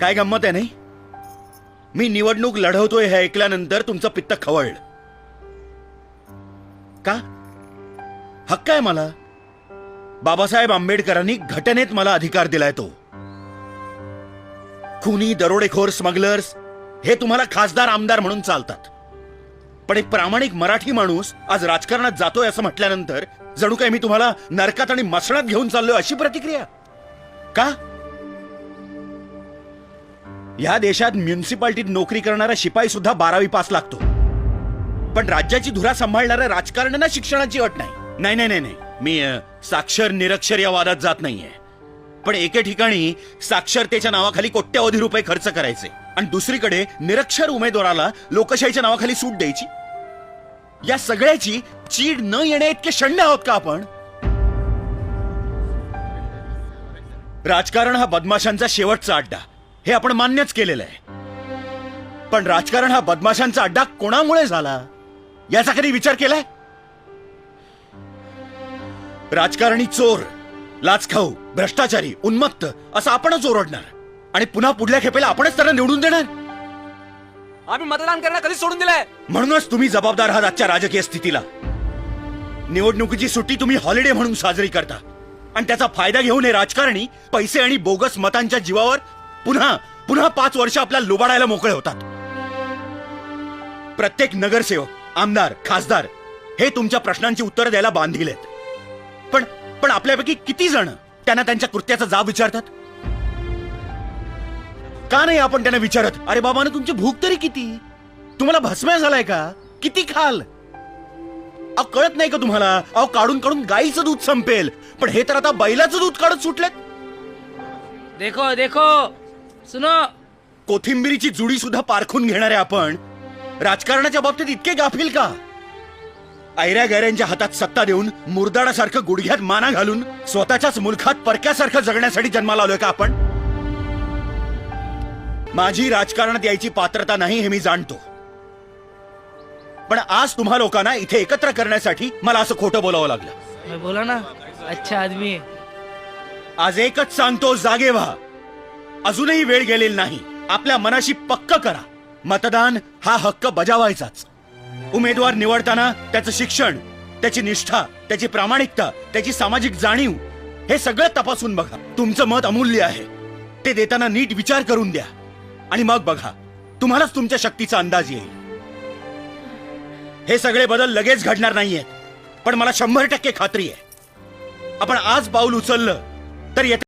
काय गंमत आहे नाही? मी निवडणूक लढवतोय हे ऐकल्यानंतर तुमचं पित्त खवळलं. का? हक्क आहे मला. बाबासाहेब आंबेडकरांनी घटनेत मला अधिकार दिलाय तो. खुनी दरोडेखोर स्मगलर्स हे तुम्हाला खासदार आमदार म्हणून चालतात. पण एक प्रामाणिक मराठी माणूस आज राजकारणात जातोय असं म्हटल्यानंतर जणू काय मी तुम्हाला नरकात आणि मसणात घेऊन चाललोय अशी प्रतिक्रिया. का? या देशात म्युन्सिपाल्टीत नोकरी करणारा शिपाई सुद्धा बारावी पास लागतो. पण राज्याची धुरा सांभाळणाऱ्या राजकारण्यांना शिक्षणाची अट नाही. नाही नाही नाही नाही. मी अ, साक्षर निरक्षर या वादात जात नाहीये. पण एके ठिकाणी साक्षरतेच्या नावाखाली कोट्यवधी रुपये खर्च करायचे आणि दुसरीकडे निरक्षर उमेदवाराला लोकशाहीच्या नावाखाली सूट द्यायची? या सगळ्याची चीड न येणे इतके शंड आहोत का आपण? राजकारण हा बदमाशांचा शेवटचा अड्डा. हे आपण मान्यच केलेलं आहे. पण राजकारण हा बदमाशांचा अड्डा कोणामुळे झाला? याचा कधी विचार केलाय? राजकारणी चोर लाचखाऊ भ्रष्टाचारी उन्मत्त असं आपणच ओरडणार. आणि पुन्हा पुढल्या खेपेला आपणच त्यांना निवडून देणार? आम्ही मतदान करायला कधी सोडून दिलंय. म्हणूनच तुम्ही जबाबदार आहात आजच्या राजकीय स्थितीला. निवडणुकीची सुट्टी तुम्ही हॉलिडे म्हणून साजरी करता. आणि त्याचा फायदा घेऊन हे राजकारणी पैसे आणि बोगस मतांच्या जीवावर पुन्हा पुन्हा पाच वर्ष आपल्या लुबाडायला मोकळे होतात. प्रत्येक नगरसेवक आमदार खासदार हे तुमच्या प्रश्नांची उत्तरं द्यायला बांधील आहेत पण पण आपल्यापैकी किती जण त्यांना त्यांच्या कृत्याचा जाब विचारतात? का नाही आपण त्यांना विचारत अरे बाबा ना तुमची भूक तरी किती? तुम्हाला भस्म्या झालाय का? किती खाल? अहो कळत नाही का तुम्हाला? अहो काढून काढून गाईचं दूध संपेल पण हे तर आता बैलाचं दूध काढत सुटलेत. देखो देखो. सुनो. कोथिंबिरीची जुडी सुद्धा पारखून घेणारे आपण राजकारणाच्या बाबतीत इतके गाफील का? ऐऱ्या गैऱ्यांच्या हातात सत्ता देऊन मुरदाडासारखं गुडघ्यात माना घालून स्वतःच्याच मुलखात परक्यासारखं जगण्यासाठी जन्माला आलोय का आपण? माझी राजकारणात यायची पात्रता नाही हे मी जाणतो. पण आज तुम्हा लोकांना इथे एकत्र करण्यासाठी मला असं खोटं बोलावं लागलं. बोला ना. अच्छा आदमी. आज एकच सांगतो जागे व्हा. अजूनही वेळ गेलेली नाही. आपल्या मनाशी पक्क करा. मतदान हा हक्क बजावायचाच. उमेदवार निवडताना त्याचं शिक्षण त्याची निष्ठा त्याची प्रामाणिकता त्याची सामाजिक जाणीव हे सगळं तपासून बघा. तुमचं मत अमूल्य आहे. ते देताना नीट विचार करून द्या. आणि मग बघा तुम्हालाच तुमच्या शक्तीचा अंदाज येईल. हे सगळे बदल लगेच घडणार नाहीयेत. पण मला शंभर टक्के खात्री आहे. आपण आज पाऊल उचललं तर येत्या